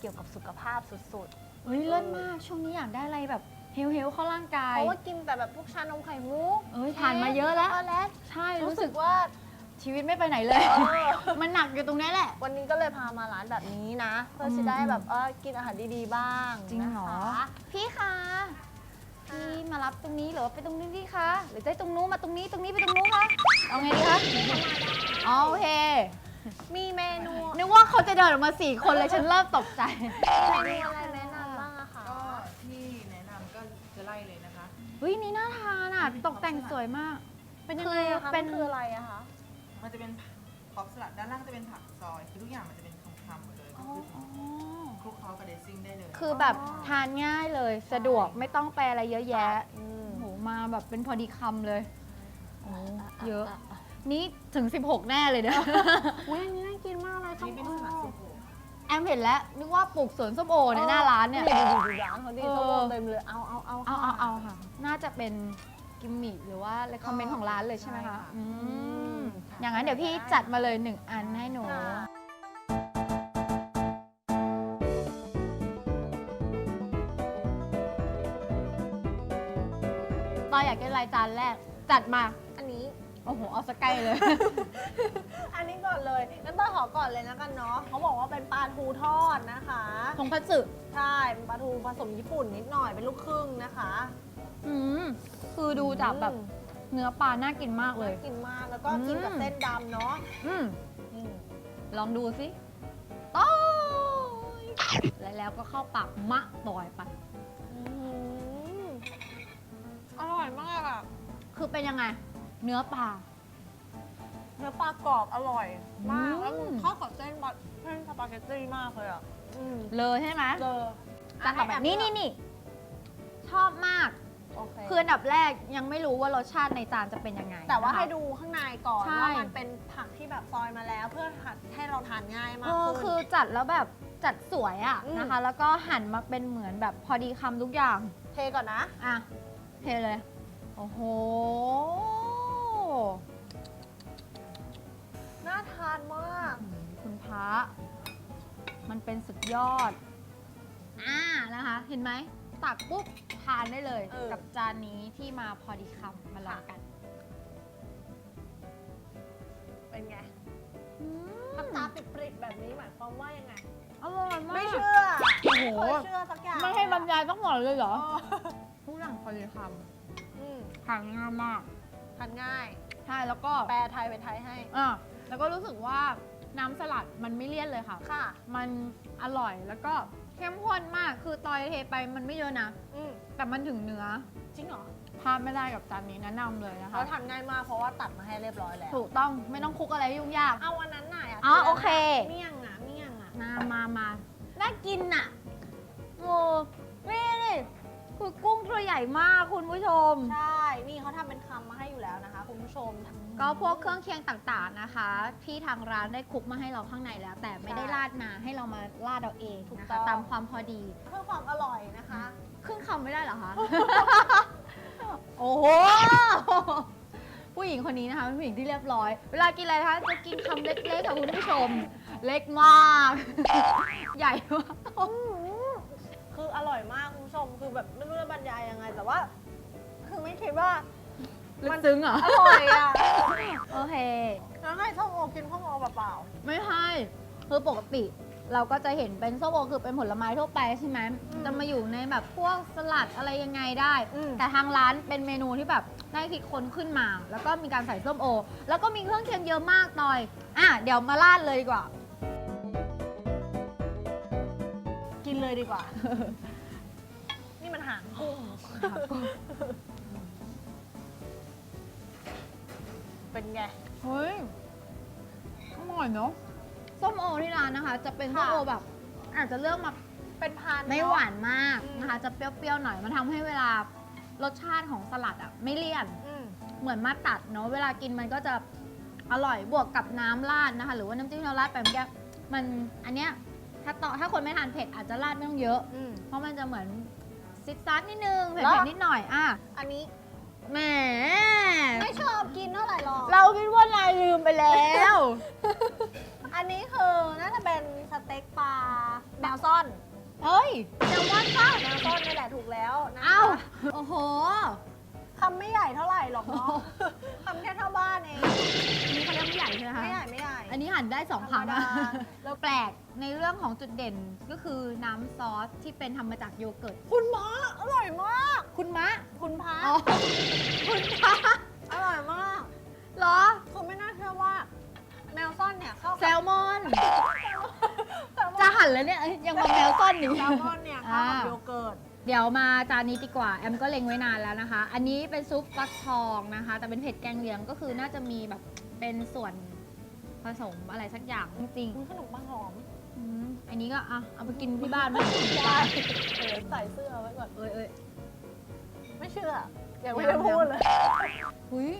เกี่ยวกับสุขภาพสุด เฮ้ยเลิศมากช่วงนี้อยากได้อะไรแบบเฮลเฮลเข้าร่างกาๆยเพราะว่ากินแต่แบบพวกชานมไข่มุกเอ้ยทานมาเยอะแล้ว ช็กโกแลตใช่รู้รู้สึสึกกว่าชีวิตไม่ไปไหนเลยมันหนักอยู่ตรงนี้แหละ วันนี้ก็เลยพามาร้านแบบนี้นะ เพื่อจะได้แบบเออกินอาหารดีๆบ้างจริงเหรอ นะคะพี่คะพี่มารับตรงนี้หรือว่าไปตรงนี้ดีคะหรือจะให้ตรงนู้นมาตรงนี้ตรงนี้ไปตรงนู้นคะเอาไงดีคะอ๋อโอเค มีเมนูนึกว่าเขาจะเดินออกมาสี่คนเลยฉันเริ่มตกใจเมนูอะไรแนะนำบ้างอะคะก็ที่แนะนำก็จะไล่เลยนะคะ เฮ้ยนี่น่าทานอะ ตกแต่งสวยมาก เป็นยังไงอะคะเป็นมันคืออะไรอะคะ มันจะเป็นพร็อปสลัดด้านล่างจะเป็นผักซอย คือทุกอย่างมันจะเป็นคำๆหมดเลยก็คือคลุกเคล้ากับเดซซิ่งได้เลยคือแบบทานง่ายเลยสะดวกไม่ต้องไปอะไรเยอะแยะอืมโหมาแบบเป็นพอดีคำเลยโอ้เยอะ นี่ถึง 16 แน่เลยเนะอุ้ยอันนี้น่ากินมากเลยนี่เป็นสลัดซุปโอแอมเห็นแล้วนึกว่าปลูกสวนส้มโอในหน้าร้านเนี่ย ดูดูดูร้านเขาดีเออส้มโอเต็มเลยเอาเอาเอาเอาเอาเอาค่ะ น่าจะเป็นกิมมิคหรือว่าเลคคอมเมนต์ของร้านเลยใช่ไหมคะอืมอย่างนั้นเดี๋ยวพี่จัดมาเลยหนึ่งอันให้หนูค่ะตอนอยากกินรายจานแรก จัดมาอันนี้ โอ้โห เอาสกใกล้เลย อันนี้ก่อนเลยงั้นต้อยขอก่อนเลยนะกันเนาะเขาบอกว่าเป็นปลาทูทอดนะคะทงคัตสึใช่เป็นปลาทูผสมญี่ปุ่นนิดหน่อยเป็นลูกครึ่งนะคะอืมคือดูจากแบบอืมเนื้อปลาน่ากินมากเลย น่ากินมากแล้วก็กินกับอืม เส้นดำเนาะอืมอืมลองดูสิต้อยและแล้วก็เข้าปากมะต่อยไปอืมอร่อยมากอะคือเป็นยังไง เนื้อปลา เนื้อปลากรอบอร่อยมากอืมแล้วมันเข้ากับเส้นบะเส้นสปาเกตตี้มากเลยอะอืมเลยใช่ไหมเจอจานต่อไปนี่นี่นี่ชอบมาก โอเคคืออันดับแรกยังไม่รู้ว่ารสชาติในจานจะเป็นยังไงแต่ว่านะคะ ให้ดูข้างในก่อนใช่ ว่ามันเป็นผักที่แบบซอยมาแล้ว เพื่อให้เราทานง่ายมาเอกอขึ้น คือจัดแล้วแบบจัดสวยอะอืม นะคะ แล้วก็หั่นมาเป็นเหมือนแบบพอดีคำทุกอย่าง เทก่อนนะ อะเทเลย โอ้โห น่าทานมาก คุณพระมันเป็นสุดยอด อ่านะคะ เห็นไหมตักปุ๊บทานได้เลย เออ กับจานนี้ที่มาพอดีคำมาลองกันเป็นไงอืมทำตาปริบๆแบบนี้หมายความว่ายังไง อร่อยมากไม่เชื่อโอ้โห ไม่เคยเชื่อสักอย่างไม่ให้บรรยายต้องหมดเลยเหรอเออทุกอย่างพอดีคอืมำทานง่ายมาก ทานง่าย ใช่แล้วก็แปลไทยเป็นไทยให้ อะ แล้วก็รู้สึกว่าน้ำสลัดมันไม่เลี่ยนเลยค่ะ ค่ะ มันอร่อยแล้วก็เข้มข้นมาก คือตอยเทไปมันไม่เยอะนะ อืมแต่มันถึงเนื้อจริงเหรอพลาดไม่ได้กับจานนี้แนะนำเลยนะคะเราทานง่ายมากเพราะว่าตัดมาให้เรียบร้อยแล้ว ถูกต้องไม่ต้องคลุกอะไรยุ่งยาก เอาอันนั้นหน่อยอะอ๋อโอเค เมี่ยงอะเมี่ยงอะ มามามาน่ากินอะโอ้นี่นี่ คือกุ้งตัวใหญ่มากคุณผู้ชม ใช่ นี่เขาทำเป็นคำมาให้อยู่แล้วนะคะคุณผู้ชม ก็พวกเครื่องเคียงต่างๆนะคะ ที่ทางร้านได้คลุกมาให้เราข้างในแล้ว แต่ไม่ได้ราดมาให้เรามาราดเอาเองถูกนะต้คะอง ตามความพอดี เพื่อความอร่อยนะคะ ครึ่งคำไม่ได้เหรอคะ โอ้โห ผู้หญิงคนนี้นะคะเป็นผู้หญิงที่เรียบร้อย เวลากินอะไรนะคะจะกินคำเล็กๆค่ะคุณผู้ชม เล็กมาก ใหญ่มากคื ออร่อยมากคุณผู้ชมคือแบบไม่รู้จะบรรยายยังไง แต่ว่า คือไม่คิดว่าลึกซึ้งเหรอ อร่อยอะ โอเค แล้วให้ส้มโอกินส้มโอเปล่าไม่ใช่คือปกติ เราก็จะเห็นเป็นส้มโอคือเป็นผลไม้ทั่วไปใช่ไหมอืมจะมาอยู่ในแบบพวกสลัดอะไรยังไงได้อืมแต่ทางร้านเป็นเมนูที่แบบได้คิดค้นขึ้นมา แล้วก็มีการใส่ส้มโอ แล้วก็มีเครื่องเคียงเยอะมากตอย อะ เดี๋ยวมาราดเลยดีกว่าๆกินเลยดีกว่า นี่มันหางกุ้งเป็นไง เฮ้ยอร่อยเนาะส้มโอที่ร้านนะคะ จะเป็นส้มค่ะ โอแบบ อาจจะเลือกมาเป็นพันไม่หวานมากอืม นะคะ จะเปรี้ยวๆหน่อยมันทำให้เวลารสชาติของสลัดอะไม่เลี่ยน อืม เหมือนมาตัดเนาะเวลากินมันก็จะอร่อยบวกกับน้ำราดนะคะ หรือว่าน้ำจิ้มที่เราราดไปเมื่อกี้มันอันเนี้ยถ้าต่อถ้าคนไม่ทานเผ็ดอาจจะราดไม่ต้องเยอะ อืม เพราะมันจะเหมือน ซิดซัดนิดนึงเผ็เหรอดๆนิดหน่อยอะอันนี้แหมไม่ชอบกินเท่าไหร่หรอกเราคิดว่านายลืมไปแล้ว อันนี้คือน่าจะเป็นสเต็กปลาแมวซ่อนเฮ้ยแซลมอนป่ะแมวซ่อนนี่แหละถูกแล้วนะคะเอ้าโอ้โหคำไม่ใหญ่เท่าไหร่หรอกเนาะคำแค่เท่าบ้านเองอันนี้เขาเรียกไม่ใหญ่ใช่ไหมคะไม่ใหญ่ไม่ใหญ่อั นนี้หั่นได้สองธรรมคำดาอะแล้วแปลกในเรื่องของจุดเด่นก็คือน้ำซอสที่เป็นทำมาจากโยเกิร์ต คุณม้าอร่อยมาก คุณมะคุณพาอ๋อคุณพะอร่อยมากเหรอคือไม่น่าเชื่อว่า แมวซ่อนเนี่ยเข้าแซลมอน แซลมอนจะหั่นแล้วเนี่ยเอ้ยยังมาแมวซ่อนอยู่ แซลมอนเนี่ยเข้ากับอ่า โยเกิร์ต เดี๋ยวมาจานนี้ดีกว่า แอมก็เล็งไว้นานแล้วนะคะ อันนี้เป็นซุปฟักทองนะคะ แต่เป็นเผ็ดแกงเหลียงก็คือน่าจะมีแบบเป็นส่วนผ สมอะไรสักอย่างจริงคุณขนมปังหอมๆอืมอันนี้ก็อะเอาไปกินที่บ้านไหมได้เออใส่เสื้อไว้ก่อน เอ้ยเอ้ยไม่เชื่อ ยังไม่ได้พูดเลย หุย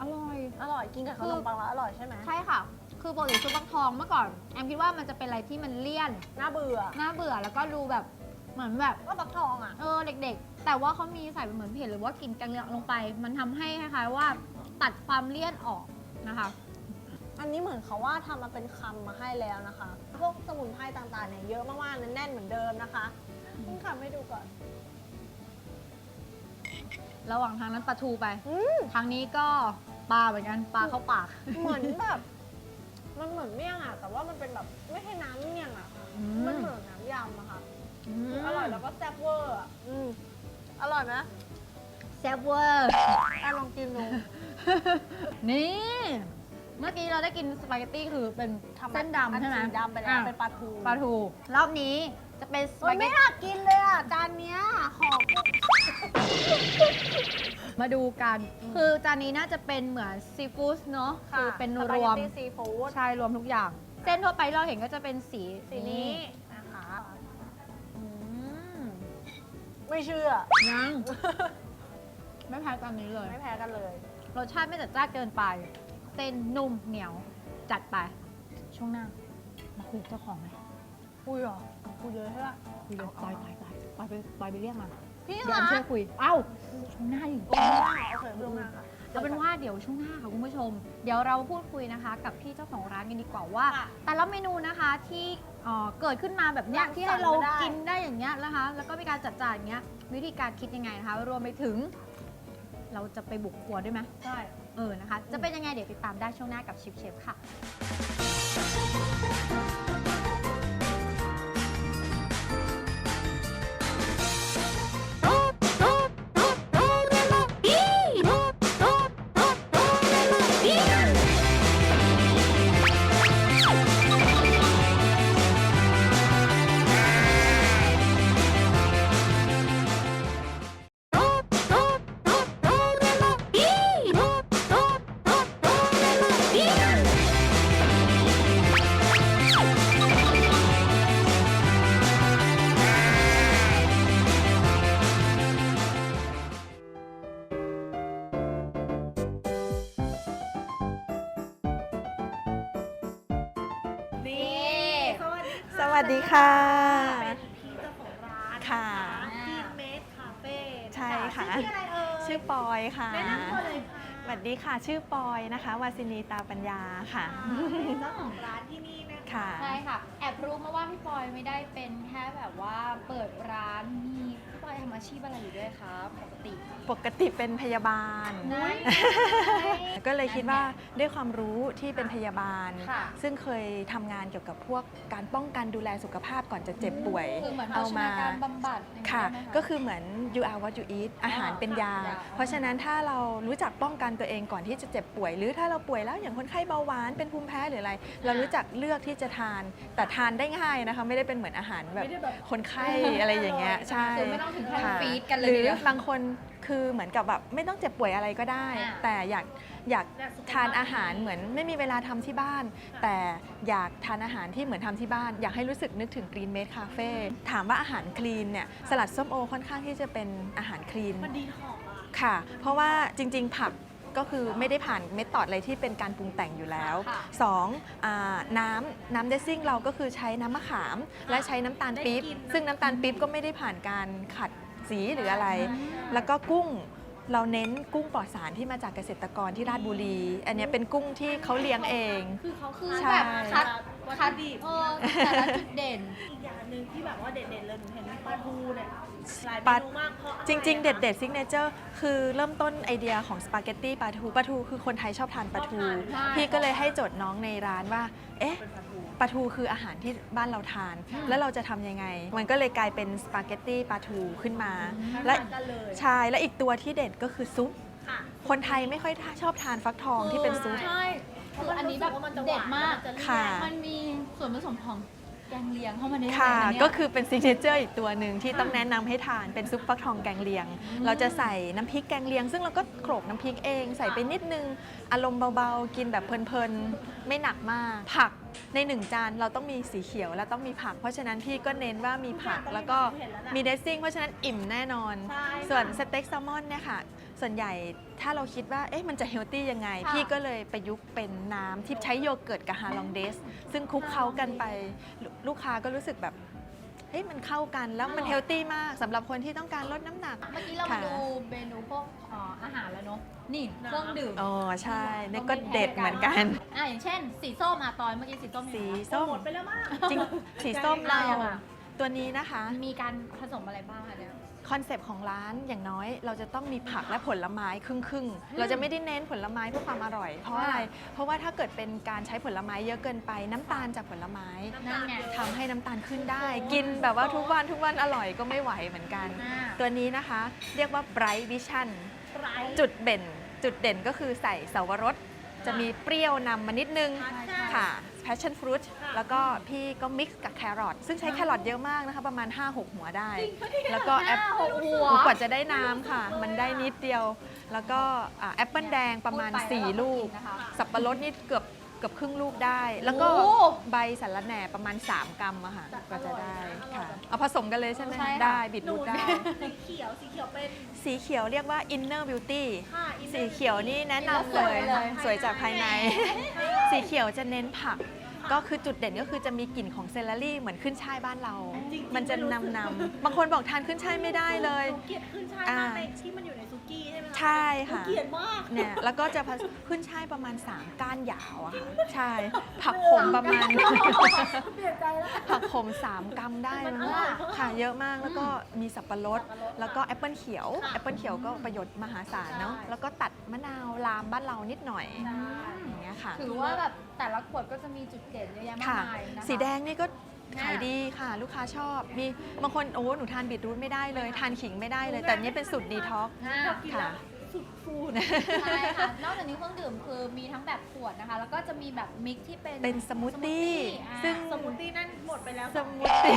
อร่อย อร่อย กินกับขนมปังแล้วอร่อยใช่ไหมใช่ค่ะ คือปกติซุปฟักทองเมื่อก่อน แอมคิดว่ามันจะเป็นอะไรที่มันเลี่ยน น่าเบื่อ น่าเบื่อแล้วก็ดูแบบเหมือนแบบ ก็ฟักทองอะ เออเด็กๆ แต่ว่าเขามีใส่เป็นเหมือนเผ็ดหรือว่ากลินแกงเหลียงลงไป มันทำให้คล้ายๆว่า ตัดความเลี่ยนออกนะคะ อันนี้เหมือนเขาว่าทำมาเป็นคำมาให้แล้วนะคะ พวกสมุนไพรต่างๆเนี่ยเยอะมากๆแน่นๆเหมือนเดิมนะคะเพิ่งทำให้ดูก่อน ระหว่างทางนั้นปลาทูไป อืม ทางนี้ก็ปลาเหมือนกันปลาเข้าปากเหมือนแบบ มันเหมือนเมี่ยงอะแต่ว่ามันเป็นแบบไม่ใช่น้ำเมี่ยงอะอืมมันเหมือนน้ำยำอะค่ะ มอร่อยแล้วก็แซ่บเวอร์อะอืมอร่อยไหมแซ่บเวอร์ อะลองกินดูนี่ เมื่อกี้เราได้กินสปาเกตตี้คือเป็นทำเส้นดำใช่ไหมอันสีดำไปแล้ว อะเป็นปลาทูปลาทู รอบนี้จะเป็นสเฮ้ปายเกไม่ตอยากกินเลยอะจานเนี้ยขอกุ้งมาดูกัน คือจานนี้น่าจะเป็นเหมือนซีฟู้ดเนาะคือเป็นรวมสปาเกตตี้ซีฟู้ดใช่รวมทุกอย่าง เส้นทั่วไปเราเห็นก็จะเป็นสีสีนี้นะคะอืมไม่เชื่อ ยัง ไม่แพ้จานนี้เลย ไม่แพ้กันเลย รสชาติไม่จัดจ้านเกินไป เส้นนุ่มเหนียวจัดไป ช่วงหน้า มาคุยกับเจ้าของไหมคุยเหรอคุยเยอะใช่ปะคุยเลยปล่อยปล่อยปล่อยปล่อยไปปล่อยไปเรียกมาพี่เดี๋ยวแอมคะช่วยคุย เอ้าช่วงหน้าอีกโอ้ยโอเคเรื่องหน้าค่ะ เอาเป็นว่าเดี๋ยวช่วงหน้าค่ะคุณผู้ชม เดี๋ยวเราพูดคุยนะคะ กับพี่เจ้าของร้านกันดีกว่าว่าค่ะแต่ละเมนูนะคะที่เอ่อเกิดขึ้นมาแบบเนี้ยรังสรรค์ที่ให้เรามาได้กินได้อย่างเงี้ยนะคะ แล้วก็มีการจัดจานอย่างเงี้ยวิธีการคิดยังไงนะคะ รวมไปถึง เราจะไปบุกครัวด้วยไหมใช่ เออนะคะ จะเป็นยังไงเดี๋ยวติดตามได้ช่วงหน้ากับชิปเชฟค่ะ ดีค่ะ ชื่อปอยนะคะ วาสินีตาปัญญาค่ะ เป็นเจ้าของร้านที่นี่นะคะค่ะ ใช่ค่ะ แอบรู้มาว่าพี่ปอยไม่ได้เป็นแค่แบบว่าเปิดร้านมีพี่ ปอยทำอาชีพอะไรอยู่ด้วยคะปกติปกติเป็นพยาบาล นั่น ก็เลยคิดว่าด้วยความรู้ที่เป็นพยาบาล ค่ะ ซึ่งเคยทำงานเกี่ยวกับพวกการป้องกันดูแลสุขภาพก่อนจะเจ็บป่วยคือเหมือนเอาเอามามาการบำบัดอย่างนี้ค่ะ ได้ไหม ก็คือเหมือน you are what you eat อาหารเป็นยา ยา เพราะฉะนั้นถ้าเรารู้จักป้องกันตัวเองก่อนที่จะเจ็บป่วย หรือถ้าเราป่วยแล้วอย่างคนไข้เบาหวานเป็นภูมิแพ้หรืออะไร เรารู้จักเลือกที่จะทาน แต่ทานได้ง่ายนะคะ ไม่ได้เป็นเหมือนอาหารแบบไม่ได้แบบคนไข้อะไรอย่างเงี้ยใช่ คือไม่ต้องถึงขั้นค่ะฟีดกันเลยหรืทีอเดียวบางคนคือเหมือนกับแบบไม่ต้องเจ็บป่วยอะไรก็ได้ อ่า แต่อยากอยากอยากสุขภาพทานอาหารเหมือนไม่มีเวลาทำที่บ้าน แต่อยากทานอาหารที่เหมือนทำที่บ้าน อยากให้รู้สึกนึกถึง Green Made Cafe ถามว่าอาหารคลีนเนี่ยสลัดส้มโอค่อนข้างที่จะเป็นอาหารคลีน มันดีหอมอะ ค่ะ เพราะว่าจริง ๆ ผัก ก็คือไม่ได้ผ่านเมธอดอะไรที่เป็นการปรุงแต่งอยู่แล้วค่ะสองอาน้ำน้ำเดซซิ่งเราก็คือใช้น้ำมะขาม และใช้น้ำตาลปี๊บได้กินนะซึ่งน้ำตาลปี๊บก็ไม่ได้ผ่านการขัดสีหรืออะไรแล้วก็กุ้งเราเน้นกุ้งปลอดสารที่มาจากเกษตรกรที่ราชบุรี อันเนี้ยเป็นกุ้งที่เขาเลี้ยงเอง คือเขาคือใช่ แบบคัดวัตคัดถุดิบเออแต่ละจุดเด่น อีกอย่างหนึ่งที่แบบว่าเด่นๆเลยหนูเห็นปลาทูเนี่ย หลายเมปลานูมากเพราะอะไรจริง ๆเอะคะด็ดๆซิกเนเจอร์คือเริ่มต้นไอเดียของสปาเกตตี้ปลาทูปลาทูคือคนไทยชอบทานปลาทู ชอบทานพี่ก็เลยให้โจทย์น้องในร้านว่า เอ๊ะ เป็นปลาทูปลาทูคืออาหารที่บ้านเราทานอืมแล้วเราจะทำยังไง มันก็เลยกลายเป็นสปาเกตตี้ปลาทูขึ้นมา และทานกันเลยใช่และอีกตัวที่เด็ดก็คือซุป ค่ะ คนไทยไม่ค่อยชอบทานฟักทองที่เป็นซุป ใช่คืออันนี้แบบเด็ดมากค่ะ มันมีส่วนผสมของ แกงเลียงเข้ามาในค่ะในเนี่ย ก็คือเป็นซิกเนเจอร์อีกตัวหนึ่งที่ต้องแนะนำให้ทานเป็นซุปฟักทองแกงเลียง เราจะใส่น้ำพริกแกงเลียง ซึ่งเราก็โขลกน้ำพริกเอง ใส่ไปนิดนึง อารมณ์เบาๆ กินแบบเพลินๆ ไม่หนักมาก ผักในหนึ่งจานเราต้องมีสีเขียวและต้องมีผัก เพราะฉะนั้นพี่ก็เน้นว่ามีผักแล้วก็มีเดซซิ่งเพราะฉะนั้นอิ่มแน่นอน ใช่ค่ะ ส่วนสเต็กแซลมอนเนี่ยค่ะ ส่วนใหญ่ถ้าเราคิดว่าเอ๊ะมันจะเฮลตี้ยังไง ค่ะพี่ก็เลยประยุกต์เป็นน้ำที่ใช้โยเกิร์ตกับฮาลองเดส ซึ่งคลุกเคล้ากันไปลลูกค้าก็รู้สึกแบบเฮ้ยมันเข้ากันแล้วมันเฮลตี้มากสำหรับคนที่ต้องการลดน้ำหนักเมื่อกี้เรามาค่ะดูเมนูพวกเอ่ออาหารแล้วเนาะนี่เครื่องดื่มอ๋อใช่นี่ก็เด็ดเหมือนกัน อะอย่างเช่น สีส้มอะตอยเมื่อกี้สีส้มสียังไงส้ม หมดไปแล้วมากจริงสีส้มเราได้ยังไงตัวนี้นะคะ มีการผสมอะไรบ้างคะเนี่ย คอนเซปต์ของร้านอย่างน้อย เราจะต้องมีผักและผลไม้ครึ่งครึ่งๆเราจะไม่ได้เน้นผลไม้เพื่อความอร่อย เพราะอะไร เพราะว่าถ้าเกิดเป็นการใช้ผลไม้เยอะเกินไป น้ำตาลจากผลไม้นั่นไง ทำให้น้ำตาลขึ้นได้ กินแบบว่าทุกวันทุกวันอร่อยก็ไม่ไหวเหมือนกัน อ่า ตัวนี้นะคะ เรียกว่า Bright Vision ไรจุดเด่น จุดเด่นก็คือใส่เสาวรสจะมีเปรี้ยวนำมานิดนึงใช่ค่ะ passion fruit ค่ะแล้วก็พี่ก็ mix กับแครอทซึ่งใช้แครอทเยอะมากนะคะประมาณ 5-6 หัวได้ แล้วก็แอปห้าหกหัวกว่าจะได้น้ำค่ะ มันได้นิดเดียว แล้วก็อ่าแอปเปิลแดงประมาณพูดไปแล้วเราก็4ลูกกินนะคะสับปะรดนี่เกือบ เกือบครึ่งลูกได้ แล้วก็โอ้ใบสาระแหน่ประมาณ 3 กรัมอะค่ะก็จะได้ค่ะเอาผสมกันเลยใช่ไหมใช่ค่ะ ได้บิดหนูรูทได้สีเขียวสีเขียวเป็น สีเขียวเรียกว่า inner beauty ค่ะ inner สีเขียวนี่แนะนำเลยสวยเลย สวยจากภายใน สีเขียวจะเน้นผัก ก็คือจุดเด่นก็คือจะมีกลิ่นของเซลลารี่เหมือนขึ้นช่ายบ้านเรา จริงๆมันจะไม่รู้นำสึกนำบางคนบอกทานขึ้นช่ายไม่ได้เลย หนูเกลียดขึ้นช่ายอ่ามมากในที่มันอยู่ในซุ กี้ใช่ไหมคะใช่หนูค่ะ เกลียดมาก เนี่ยแล้วก็จะผสขึ้นช่ายประมาณ 3 ก้านยาวอะค่ะ ใช่ ผักขมประมาณ เปลี่ยนใจแล้ว ผักขม 3กรัมได้มันมั้งอร่อยมากค่ะเยอะมากแล้วก็มีสับปะรดแล้วก็แอปเปิลเขียวแอปเปิลเขียวก็ประโยชน์มหาศาลเนาะใช่ แล้วก็ตัดมะนาวลามบ้านเรานิดหน่อยอย่างเงี้ยค่ะถือว่าแบบแต่ละขวดก็จะมีจุดเด่นเยอะแยะมากค่ะ มายนะคะ สีแดงนี่ก็น่ะ ขายดีค่ะ ลูกค้าชอบมีบางคนโอ้หนูทานบีทรูทไม่ได้เลย ทานขิงไม่ได้เลย แต่อันนี้เป็นสูตรดีท็อกซ์อ่าพอกินแล้วสุดฟูด ใช่ค่ะ นอกจากนี้เครื่องดื่มคือมีทั้งแบบขวดนะคะ แล้วก็จะมีแบบมิกซ์ที่เป็นเป็นสมูทตี้อ่า ซึ่ง สมูทตี้นั่นหมดไปแล้ว สมูทตี้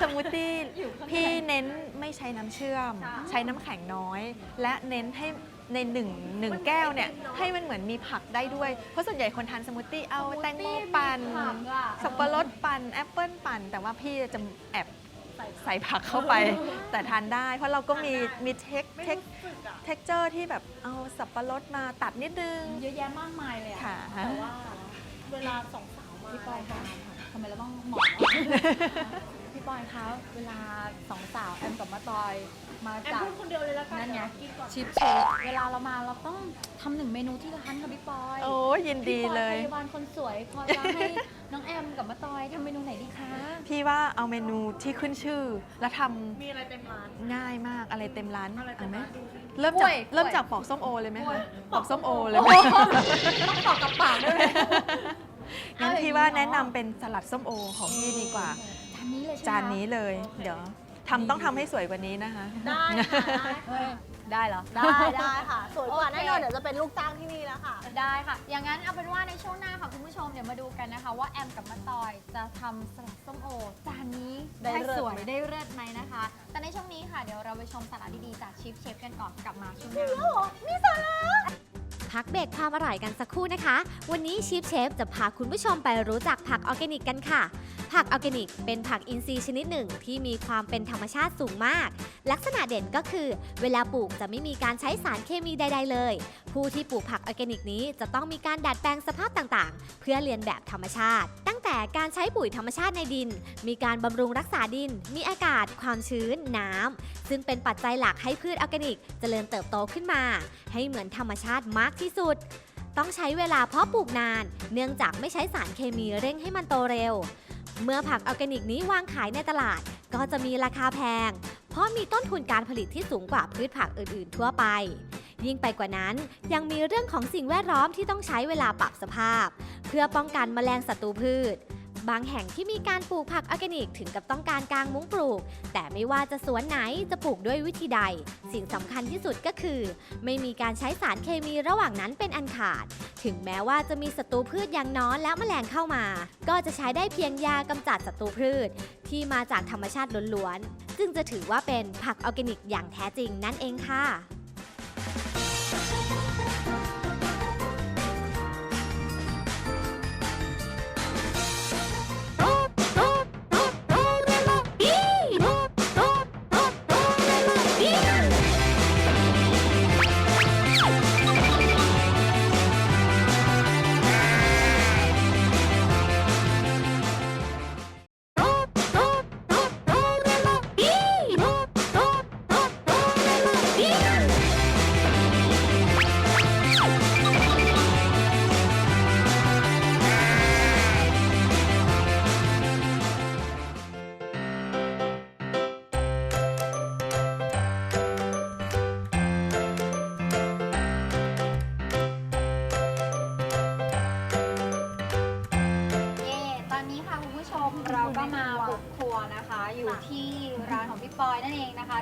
สมูทตี้อยู่ข้างในพี่เน้นไม่ใช้น้ำเชื่อม ค่ะ ใช้น้ำแข็งน้อย และเน้นให้ ในหนึ่งหนึ่งแก้วเนี่ยมันเป็นเนอะให้มันเหมือนมีผักได้ด้วย เพราะส่วนใหญ่คนทานสมูทตี้เอาแตงโมปั่นผักอะสับปะรดปั่นแอปเปิลปั่น แต่ว่าพี่จะแอบใส่ใส่ผักเข้าไป แต่ทานได้ เพราะเราก็มีมีเทคไม่เทครู้สึกอะเท็กเจอร์ที่แบบเอาสับปะรดมาตัดนิดนึง เยอะแยะมากมายเลยอะค่ะแต่ว่าเวลาสองสาวมาพี่ปอยคะทำไมเราต้องหมอพี่ปอยคะเวลาสองสาวแอมกับมาตอย มาแอมจาก พูดคนเดียวเลยแล้วกันนั่นไงกินก่อนชิปเชฟเวลาเรามาเราต้องทำหนึ่งเมนูที่ร้านค่ะพี่ปอยโอ้ยินดีเลยพี่ปอยพยาบาลคนสวยพอจะให้ น้องแอมกับมาตอยทำเมนูไหนดีคะพี่ว่าเอาเมนูที่ขึ้นชื่อ แล้วทำมีอะไรเต็มร้านง่ายมากอะไรเต็มร้านอะไรเต็เอามไหมร้านดูสิ เริ่มกล้จากวยเริ่มกล้วยจากปอกส้มโอเลยไหมกล้วยคะปอกส้มโอเลยโอ้ไหมโหต้องตอกกับปากด้วยไหมงั้นเอาอย่างนี้พี่ว่าเนอะแนะนำเป็นสลัดส้มโอของพี่ดีกว่า จานนี้เลยใช่ไหมจานนี้เลย โอเคเดี๋ยว ทำต้องทำให้สวยกว่านี้นะคะ ได้ค่ะได้เฮ้ยได้เหรอ ได้ ได้ค่ะ สวยกว่าโอเค แน่นอนเดี๋ยวจะเป็นลูกจ้างที่นี่แล้วค่ะ ได้ค่ะ อย่างนั้นเอาเป็นว่าในช่วงหน้าค่ะคุณผู้ชมเดี๋ยวมาดูกันนะคะ ว่าแอมกับมาตอยจะทำสลัดส้มโอจานนี้ได้ได้เลิศสวยไหม ได้เลิศไหมนะคะ แต่ในช่วงนี้ค่ะเดี๋ยวเราไปชมสาระดีๆจากชิฟเชฟกันก่อนกลับมาช่วงหน้า พักเบรกความอร่อยกันสักครู่นะคะ วันนี้ชีฟเชฟจะพาคุณผู้ชมไปรู้จักผักออร์แกนิกกันค่ะ ผักออร์แกนิกเป็นผักอินทรีย์ชนิดหนึ่งที่มีความเป็นธรรมชาติสูงมาก ลักษณะเด่นก็คือ เวลาปลูกจะไม่มีการใช้สารเคมีใด ๆ เลย ผู้ที่ปลูกผักออร์แกนิกนี้จะต้องมีการดัดแปลงสภาพต่างๆ เพื่อเรียนแบบธรรมชาติ แต่การใช้ปุ๋ยธรรมชาติในดิน มีการบำรุงรักษาดิน มีอากาศ ความชื้น น้ำ ซึ่งเป็นปัจจัยหลักให้พืชออร์แกนิกเจริญเติบโตขึ้นมา ให้เหมือนธรรมชาติมากที่สุด ต้องใช้เวลาเพาะปลูกนาน เนื่องจากไม่ใช้สารเคมีเร่งให้มันโตเร็ว เมื่อผักออร์แกนิกนี้วางขายในตลาด ก็จะมีราคาแพง เพราะมีต้นทุนการผลิตที่สูงกว่าพืชผักอื่น ๆ ทั่วไป ยิ่งไปกว่านั้นยังมีเรื่องของสิ่งแวดล้อมที่ต้องใช้เวลาปรับสภาพ เพื่อป้องกันแมลงศัตรูพืช บางแห่งที่มีการปลูกผักออร์แกนิกถึงกับต้องการกางมุ้งปลูก แต่ไม่ว่าจะสวนไหนจะปลูกด้วยวิธีใด สิ่งสำคัญที่สุดก็คือ ไม่มีการใช้สารเคมีระหว่างนั้นเป็นอันขาด ถึงแม้ว่าจะมีศัตรูพืชอย่างน้อนและแมลงเข้ามา ก็จะใช้ได้เพียงยากำจัดศัตรูพืช ที่มาจากธรรมชาติล้วนๆจึงจะถือว่าเป็นผักออร์แกนิกอย่างแท้จริงนั่นเองค่ะ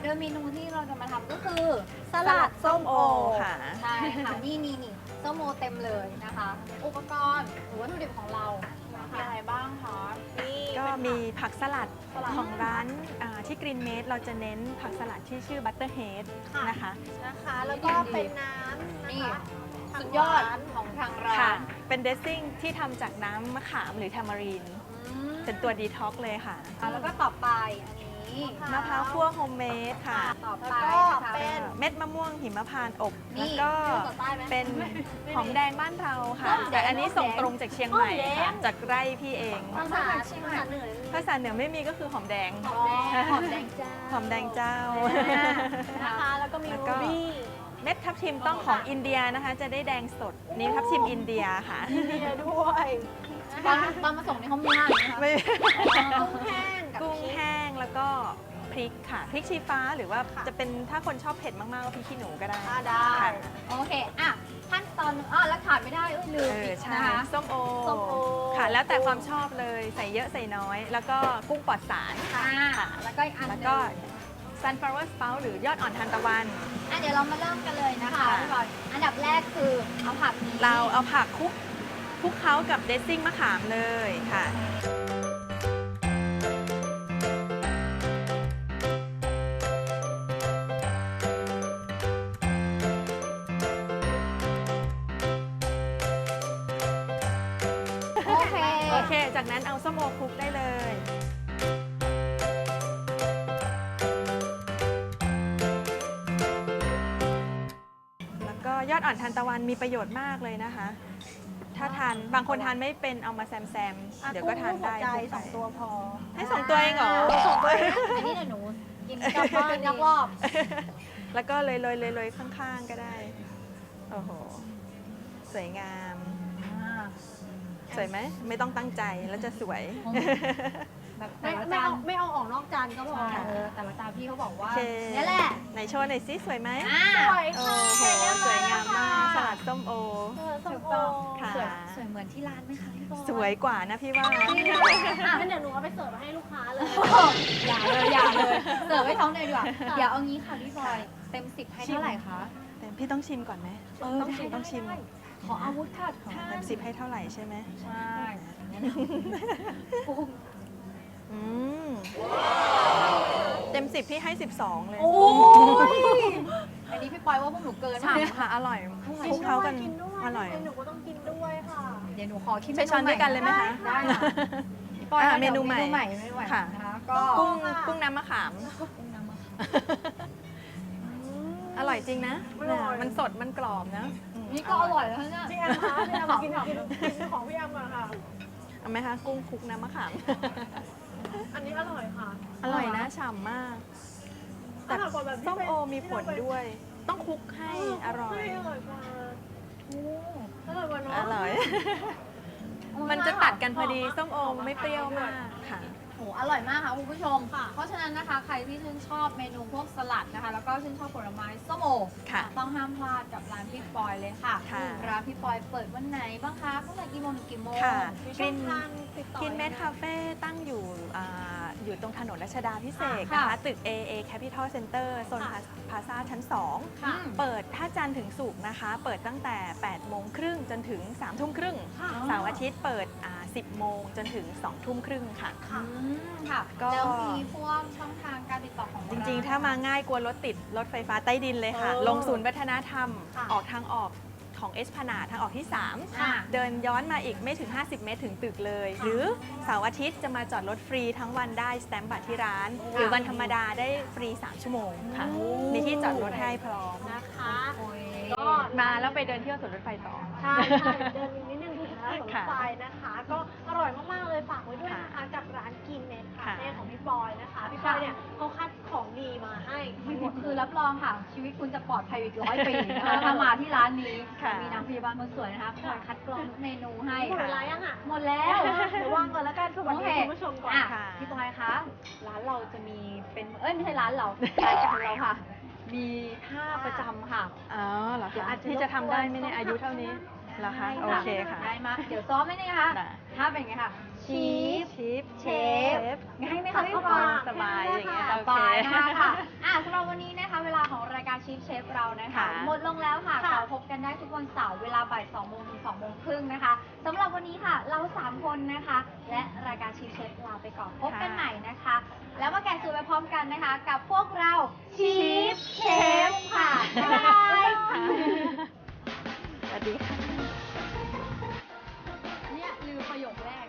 ดยเมนูที่เราจะมาทำก็คือสลัดส้มโอค่ะ ใช่ค่ะ นี่นี่นี่ส้มโอเต็มเลยนะคะ อุปกรณ์หรือวัตถุดิบของเรามีอะไรบ้างคะนี่ก็เป็นมีผักสลัดสลัดของร้านอ่าที่กรีนเมดเราจะเน้นผักสลัดที่ชื่อบัตเตอร์เฮดค่ะนะคะนะคะ แล้วก็เป็นน้ำนี่นะคะสุดยอดของทางร้าค่ะนเป็นเดซซิ่งที่ทำจากน้ำมะขามหรือทามารีนอืมเป็นตัวดีท็อกเลยค่ะอะแล้วก็ต่อไปอันนี้ มะพร้าวคั่วโฮมเมดค่ะ ต่อแล้วไปก็นะคะเป็นเม็ดมะม่วงหิมพานต์อบ นี่แล้วก็ต่อใต้ไหมเป็นหอมแดงบ้านเราค่ะ หอมแดงแต่อันนี้ส่งหอมแดงตรงจากเชียงใหม่หอมแดงค่ะจากไร่พี่เอง ภาษาเชียงใหม่เหนือภาษาเหนือไม่มีก็คือหอมแดง หอมแดงหอมแดงจ้าหอมแดงเจ้า นะคะ แล้วก็มีแล้วรูก็บี้ เม็ดทับทิมต้องของอินเดียนะคะ จะได้แดงสด นี่ทับทิมอินเดียค่ะ เบียร์ด้วย ตอนตอนมาส่งนี่เขามีหน้าอย่างนี้นะคะไม่ กุ้งแห้งกับกุ้งพริก แห้ง แล้วก็พริกค่ะพริกชี้ฟ้าหรือว่าจะเป็นถ้าคนชอบเผ็ดมากๆก็พริกขี้หนูก็ได้อ่าได้ ค่ะโอเค อะขั้นตอนอะแล้วขาดไม่ได้เอ้ยลืมเอออีกใช่นะคะ ส้มโอส้มโอ ค่ะ แล้วแต่ความชอบเลยใส่เยอะใส่น้อย แล้วก็กุ้งปลอดสาร อ่าแล้วก็อีกอันหแล้วนึ่งก็ sunflower sprout หรือยอดอ่อนทานตะวัน อะเดี๋ยวเรามาเริ่มกันเลยนะคะค่ะ พี่บอยอันดับแรกคือเอาผักนี้เราเอาผักคลุกคลุกเคล้ากับเดซซิ่งมะขามเลยค่ะโอ ยอดอ่อนทานตะวันมีประโยชน์มากเลยนะคะ ถ้าทานบางคนทานไม่เป็นเอามาแซมแซมๆอะเดี๋ยวก็ทานได้กุ้งหัวใจคลุกไปสองตัวพอให้สองตัวเองเหรอสองตัวอันนี้เดี๋ยวหนูกินกลับบ้านนักรอบแล้วก็เลยเลยเลยเลยข้างๆก็ได้ โอ้โห สวยงามสวยไหม ไม่ต้องตั้งใจแล้วจะสวย แบบไม่แต่ละไม่จานเอาไม่เอาออกนอกจานก็พอเออแต่ละจานพี่เขาบอกว่าโอเคเนี่ยแหละไหนโชว์หน่อยสิสวยไหมอ่า สวยโอ้ค่ะโหสวยงามมากสลัดส้มโอ เออส้มถูกโอต้องค่ะ สวยสวยเหมือนที่ร้านไหมคะพี่บอยสวยกว่านะพี่ว่า อะงั้นเดี๋ยวหนูเอาไปเสิร์ฟมาให้ลูกค้าเลย อย่าเลยอย่าเลยเสิร์ฟให้ท้องเลยดีกว่าเดี๋ยวเอางี้ค่ะพี่บอยเต็มสิบให้เท่าไหร่คะแต่พี่ต้องชิมก่อนไหม เออต้องได้ชิมต้องชิม ได้ขออาวุธค่ะอ๋อท่านเต็มสิบให้เท่าไหร่ใช่ไหม ใช่กุ้ง อืมเต็มสิบพี่ให้ 12 เลยโอ้ยอันนี้พี่ปอยว่าพวกหนูเกินฉ่ำเนี่ยค่ะอร่อยคลุกเคล้ากันกินด้วยอร่อยหนูก็ต้องกินด้วยค่ะ เดี๋ยวหนูขอคิดใช้ช้อนด้วยกันเลยไหมคะได้ค่ะพี่ปอยอ่าคะเมนูใหม่เมนูใหม่เมนูใหม่ค่ะนะคะก็กุ้งกุ้งน้ำมะขาม อร่อยจริงนะเนี่ยมันสดมันกรอบนะอืมนี่ก็อร่อยแล้วเนี่ยพี่แอมคะพี่แอมกินกินกินของพี่แอมก่อนค่ะเอาไหมคะกุ้งคลุกน้ำมะขาม อันนี้อร่อยค่ะอร่อยนะฉ่ำมาก แต่อร่อยกว่าแบบที่ส้มโอเป็นมีผลที่เราไปด้วย ต้องคลุกให้อร่อย อร่อยกว่าอร่อยกว่าเนาะอร่อย มันจะตัดกันพอดีส้มโอไม่เปรี้ยวมากค่ะโอ้โหอร่อยมากค่ะคุณผู้ชม เพราะฉะนั้นนะคะใครที่ชื่นชอบเมนูพวกสลัดนะคะ แล้วก็ชื่นชอบผลไม้ส้มโอค่ะต้องห้ามพลาดกับร้านพี่ปอยเลยค่ะ ค่ะ ร้านพี่ปอยเปิดวันไหนบ้างคะตั้งแต่กี่โมงถึงกี่โมงค่ะมีกช่ลิองนทาง ติดต่อกินเมดยังไงคาเฟ่ตั้งอยู่อ่าอยู่ตรงถนนรัชดาพิเศษกค่ะนะคะตึก AA Capital Center โซนพาซาชั้น2ค่ะเปิดถ้าจันทร์ถึงศุกร์นะคะ เปิดตั้งแต่ 8 โมงครึ่งจนถึง 3 ทุ่มครึ่งค่ะเสาร์อาทิตย์เปิดอ่า10 โมงจนถึง 2 ทุ่มครึ่งค่ะอืมค่ะก็ แล้วมีพวกช่องทางการติดต่อของ จริงๆ ถ้ามาง่ายกลัวรถติด รถไฟฟ้าใต้ดินเลยค่ะ เออลงศูนย์วัฒนธรรม ค่ะ ออกทางออก ของเอสพนาทางออกที่ ค่ะ3 เดินย้อนมาอีกไม่ถึง 50 เมตรถึงตึกเลย หรือเสาร์อาทิตย์จะมาจอดรถฟรีทั้งวันได้สแตมป์บัตรที่ร้าน หรือวันธรรมดาได้ฟรี 3 ชั่วโมงค่ะมีที่จอดรถให้พร้อม นะคะโอ้ยก็มาแล้วไปเดินเที่ยวสวนรถไฟต่อ ใช่ใช่เดินนิดนึงถึงร้าน ของค่ะไฟนะคะ ก็อร่อยมากๆเลยฝากไว้ด้วยนะคะกับร้านกินเนสคาเฟ่ค่ะของพี่บอยนะคะ พี่บอยเนี่ยเขาคัดของดีมาให้ทั้งหมดคือรับรองค่ะ ชีวิตคุณจะปลอดภัยอีกร้อยปีนะคะถ้ามาที่ร้านนี้ค่ะมีนางพยาบาลคนสวยนะคะคอยคัดกรองทุกเมนูให้หมดเวค่ะลายังอะหมดแล้วเดี๋ยววางก่อนแล้วกันสวัสดีโอเคคุณผู้ชมก่อนอะค่ะพี่บอยคะร้านเราจะมีเป็นเอ้ยไม่ใช่ร้านเรารายการเราค่ะ มีท่าประจำค่ะอ๋อเหรอเดี๋ยวคะอาจจะที่จะทำได้ไหมเนี่ยอายุเท่านี้ เหรอคะได้โอเคค่ะได้มาเดี๋ยวซ้อมไหมเนี่ยคะได้ท่าเป็นไงคะชีฟชิปเชฟ ง่ายไหมคะพี่บสอยบายสบายอย่างเงี้ยสโอเคบายมากค่ะอะสำหรับวันนี้นะคะ เวลาของรายการชีฟเชฟเรานะคะ ค่ะ หมดลงแล้วค่ะค่ะ เราพบกันได้ทุกวันเสาร์เวลาบ่าย2โมงถึง2โมงครึ่งนะคะสำหรับวันนี้ค่ะ เรา 3 คนนะคะ และรายการชีฟเชฟลาไปก่อนพบกันใหม่นะคะ แล้วมาแกะสูตรไปพร้อมกันนะคะ กับพวกเราชีฟเชฟค่ะบ๊ายบาย โยคแรก